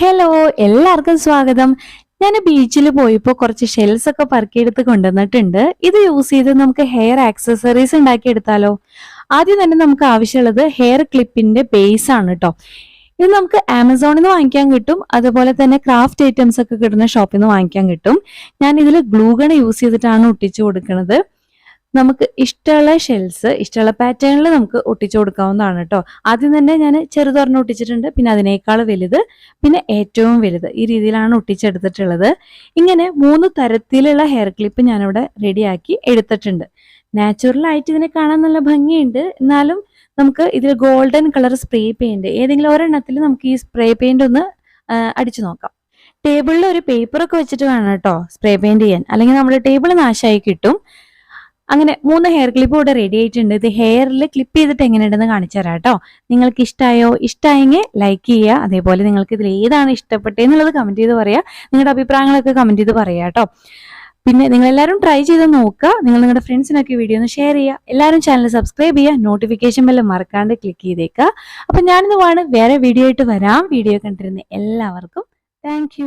Hello എല്ലാവർക്കും സ്വാഗതം. ഞാൻ ബീച്ചിൽ പോയപ്പോൾ കുറച്ച് ഷെൽസ് ഒക്കെ പറക്കിയെടുത്ത് കൊണ്ടുവന്നിട്ടുണ്ട്. ഇത് യൂസ് ചെയ്ത് നമുക്ക് ഹെയർ ആക്സസറീസ് ഉണ്ടാക്കിയെടുത്താലോ? ആദ്യം തന്നെ നമുക്ക് ആവശ്യമുള്ളത് ഹെയർ ക്ലിപ്പിന്റെ ബേസ് ആണ് കേട്ടോ ഇത് നമുക്ക് ആമസോണിൽ നിന്ന് വാങ്ങിക്കാൻ കിട്ടും. അതുപോലെ തന്നെ ക്രാഫ്റ്റ് ഐറ്റംസ് ഒക്കെ കിട്ടുന്ന ഷോപ്പിൽ നിന്ന് വാങ്ങിക്കാൻ കിട്ടും. ഞാൻ ഇതിൽ ഗ്ലൂഗൺ യൂസ് ചെയ്തിട്ടാണ് ഒട്ടിച്ചു കൊടുക്കുന്നത് നമുക്ക് ഇഷ്ടമുള്ള ഷെൽസ് ഇഷ്ടമുള്ള പാറ്റേണിൽ നമുക്ക് ഒട്ടിച്ചു കൊടുക്കാവുന്നതാണ് കേട്ടോ ആദ്യം തന്നെ ഞാൻ ചെറുതൊരെണ്ണം ഒട്ടിച്ചിട്ടുണ്ട്. പിന്നെ അതിനേക്കാൾ വലുത് പിന്നെ ഏറ്റവും വലുത്. ഈ രീതിയിലാണ് ഒട്ടിച്ചെടുത്തിട്ടുള്ളത്. ഇങ്ങനെ മൂന്ന് തരത്തിലുള്ള ഹെയർ ക്ലിപ്പ് ഞാനിവിടെ റെഡിയാക്കി എടുത്തിട്ടുണ്ട്. നാച്ചുറൽ ആയിട്ട് ഇതിനെ കാണാൻ നല്ല ഭംഗിയുണ്ട്. എന്നാലും നമുക്ക് ഇതിൽ ഗോൾഡൻ കളർ സ്പ്രേ പെയിന്റ് ഏതെങ്കിലും ഒരെണ്ണത്തിൽ നമുക്ക് ഈ സ്പ്രേ പെയിന്റ് ഒന്ന് അടിച്ചു നോക്കാം. ടേബിളിൽ ഒരു പേപ്പറൊക്കെ വെച്ചിട്ട് വേണം കേട്ടോ സ്പ്രേ പെയിന്റ് ചെയ്യാൻ. അല്ലെങ്കിൽ നമ്മുടെ ടേബിൾ നാശമായി കിട്ടും. അങ്ങനെ മൂന്ന് ഹെയർ ക്ലിപ്പ് ഇവിടെ റെഡി ആയിട്ടുണ്ട്. ഇത് ഹെയറിൽ ക്ലിപ്പ് ചെയ്തിട്ട് എങ്ങനെയുണ്ടെന്ന് കാണിച്ചു തരാം കേട്ടോ. നിങ്ങൾക്ക് ഇഷ്ടമായോ ഇഷ്ടമായെങ്കിൽ ലൈക്ക് ചെയ്യുക. അതേപോലെ നിങ്ങൾക്ക് ഇതിൽ ഏതാണ് ഇഷ്ടപ്പെട്ടതെന്നുള്ളത് കമന്റ് ചെയ്ത് പറയുക നിങ്ങളുടെ അഭിപ്രായങ്ങളൊക്കെ കമന്റ് ചെയ്ത് പറയുക കേട്ടോ. പിന്നെ നിങ്ങൾ എല്ലാവരും ട്രൈ ചെയ്ത് നോക്കുക. നിങ്ങൾ നിങ്ങളുടെ ഫ്രണ്ട്സിനൊക്കെ വീഡിയോ ഒന്ന് ഷെയർ ചെയ്യുക. എല്ലാവരും ചാനൽ സബ്സ്ക്രൈബ് ചെയ്യുക. നോട്ടിഫിക്കേഷൻ ബെല്ല് മറക്കാണ്ട് ക്ലിക്ക് ചെയ്തേക്കുക. അപ്പം ഞാനിന്ന് വേണം വേറെ വീഡിയോ ആയിട്ട് വരാം. വീഡിയോ കണ്ടിരുന്ന എല്ലാവർക്കും താങ്ക്